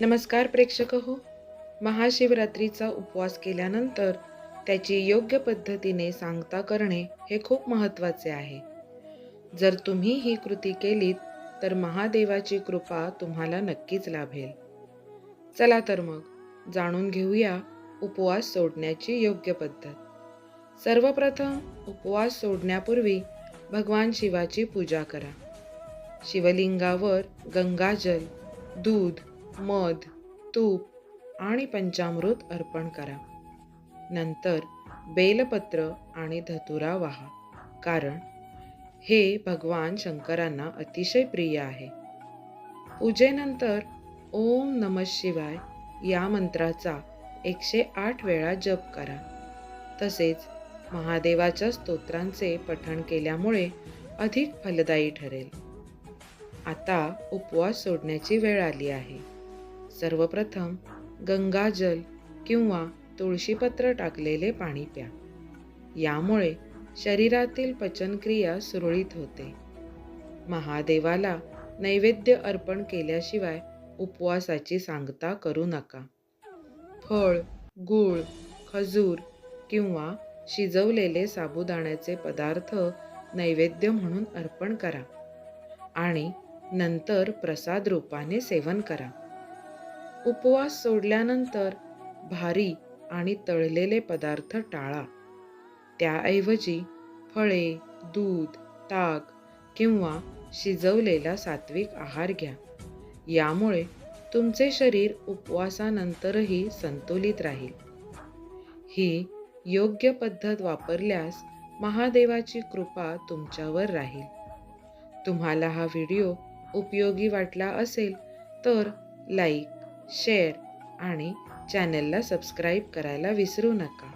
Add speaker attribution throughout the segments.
Speaker 1: नमस्कार प्रेक्षक हो. महाशिवरात्रीचा उपवास केल्यानंतर त्याची योग्य पद्धतीने सांगता करणे हे खूप महत्त्वाचे आहे. जर तुम्ही ही कृती केलीत तर महादेवाची कृपा तुम्हाला नक्कीच लाभेल. चला तर मग जाणून घेऊया उपवास सोडण्याची योग्य पद्धत. सर्वप्रथम उपवास सोडण्यापूर्वी भगवान शिवाची पूजा करा. शिवलिंगावर गंगाजल दूध मध तूप आणि पंचामृत अर्पण करा. नंतर बेलपत्र आणि धतुरा वाहा कारण हे भगवान शंकरांना अतिशय प्रिय आहे. पूजेनंतर ओम नम शिवाय या मंत्राचा एकशे आठ वेळा जप करा. तसेच महादेवाच्या स्तोत्रांचे पठण केल्यामुळे अधिक फलदायी ठरेल. आता उपवास सोडण्याची वेळ आली आहे. सर्वप्रथम गंगाजल किंवा तुळशीपत्र टाकलेले पाणी प्या. यामुळे शरीरातील पचनक्रिया सुरळीत होते. महादेवाला नैवेद्य अर्पण केल्याशिवाय उपवासाची सांगता करू नका. फळ गूळ खजूर किंवा शिजवलेले साबुदाण्याचे पदार्थ नैवेद्य म्हणून अर्पण करा आणि नंतर प्रसाद रूपाने सेवन करा. उपवास सोडल्यानंतर भारी आणि तळलेले पदार्थ टाळा. त्याऐवजी फळे दूध ताक किंवा शिजवलेला सात्विक आहार घ्या. यामुळे तुमचे शरीर उपवासानंतरही संतुलित राहील. ही योग्य पद्धत वापरल्यास महादेवाची कृपा तुमच्यावर राहील. तुम्हाला हा व्हिडिओ उपयोगी वाटला असेल तर लाईक शेअर आणि चॅनलला सबस्क्राईब करायला विसरू नका.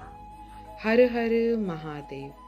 Speaker 1: हर हर महादेव.